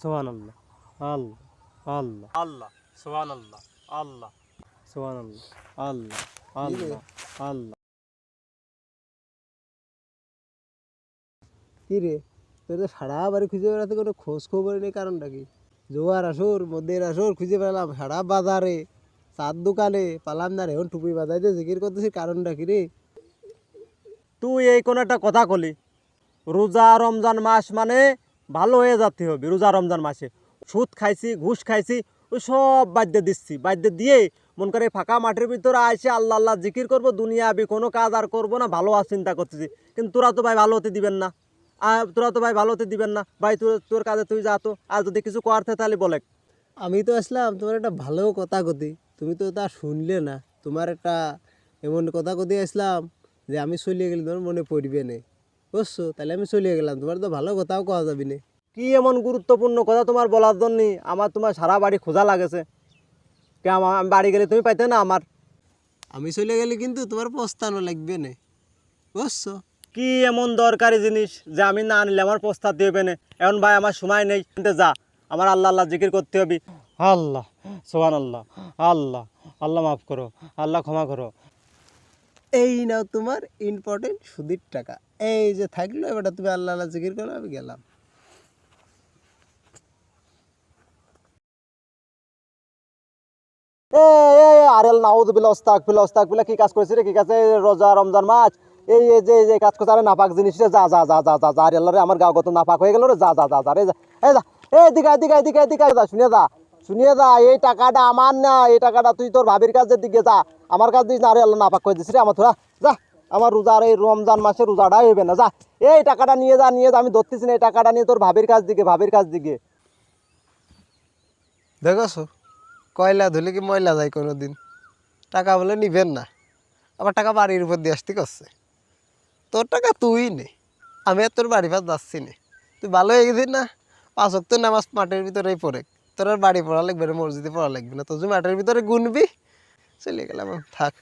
সোহান আল্লাহ আল্লাহ আল্লাহ আল্লাহ সোহান আল্লাহ। আল্লাহ সোহান আল্লাহ আল্লাহ আল্লাহ আল্লাহ কি রে? তোর তো সারা বাড়ি খুঁজে বেড়াতে কোনো খোঁজ খবর নেই কারণটা কি? জোয়ার আসর মধ্যের আসর খুঁজে পেলাম সারা বাজারে চার দোকানে পালাম না রে এখন টুপি বাজাইতে জিকির করতেছি কারণটা কি রে? তুই এই কোনো একটা কথা কলি। রোজা রমজান মাস মানে ভালো হয়ে যেতে হবে, রোজা রমজান মাসে। সুদ খাইছি, ঘুষ খাইছি, ওই সব বাদ্য দিচ্ছি। বাদ্য দিয়ে মন করে ফাঁকা মাঠের ভিতরে আসে আল্লাহ আল্লাহ জিকির করব দুনিয়া আবি কোনো কাজ আর করব না, ভালো আর চিন্তা করতেছি। কিন্তু তোরা তো ভাই ভালো হতে দিবেন না। আর তোরা তো ভাই ভালো হতে দিবেন না। ভাই, তোর তোর কাজে তুই যা তো। আর যদি কিছু করতে তাহলে বলে আমি তো আসলাম, তোমার একটা ভালো কথা কতি। তুমি তো তা শুনলে না। তোমার একটা এমন কথা কতি আসলাম যে আমি চলিয়ে গেলে তোমার মনে পড়বে না। বুঝছ? তাহলে আমি চলিয়ে গেলাম। তোমার তো ভালো কথাও কওয়া যাবি না। কি এমন গুরুত্বপূর্ণ কথা তোমার বলার জন্য? আমার তোমার সারা বাড়ি খোঁজা লাগেছে। কে আমার আমি বাড়ি গেলে তুমি পাইতে না আমার? আমি চলে গেলে কিন্তু তোমার পস্তানো লাগবে না। বুঝছ? কি এমন দরকারি জিনিস যে আমি না আনলে আমার প্রস্তাব দেবে না? এখন ভাই আমার সময় নেই। কিন্তু যা। আমার আল্লাহ আল্লাহ জিকির করতে হবে। আল্লাহ সোহান আল্লাহ আল্লাহ আল্লাহ মাফ করো আল্লাহ ক্ষমা করো। এই নাও তোমার ইম্পর্টেন্ট সুদির টাকা। এই যে থাকল, এবার তুমি আল্লাহ আল্লাহ জিকির করো, আমি গেলাম। আরেল নাউদুবিল্লা ওস্তাক বিল্লা ওস্তাক বিল্লা কি কাজ করেছে রে, কি কাছে রোজা, রমজান মাস? এই এই যে যে কাজ করছে, আরে নাপাক জিনিস রে, যা যা যা যা যা যা, আরে আল্লাহ রে, আমার গাও কত নাপাক হয়ে গেল রে, যা যা যা যা, রে, যা, এই যা, এই দিকে দিকে দিকে দিকে যা, শুনে যা। শুনিয়ে যা, এই টাকাটা আমার না, এই টাকাটা তুই তোর ভাবির কাজের দিকে যা। আমার কাজ দিস না, আরে আল্লাহ নাপাক করে দিস রে আমার তোরা যা, আমার রোজার এই রমজান মাসে রোজাটা হইবে না, যা। এই টাকাটা নিয়ে যা নিয়ে যা, আমি ধরতেছি না, এই টাকাটা নিয়ে তোর ভাবির কাছ দিকে, ভাবির কাছ দিকে। দেখছ, কয়লা ধুলে কি ময়লা যায় কোনো দিন টাকা বলে নিবেন না। আবার টাকা বাড়ির উপর দিয়ে আসতে করছে। তোর টাকা তুই নে, আমি আর তোর বাড়ি পাশ যাচ্ছি নে। তুই ভালো হয়ে গেছিস না? পাঁচ তো নামাজ মাঠের ভিতরেই পড়ে। তোর বাড়ি পড়া লাগবে না, মসজিদে পড়া লাগবে না। তোর যে মাঠের ভিতরে গুনবি, চলে গেলাম। থাক।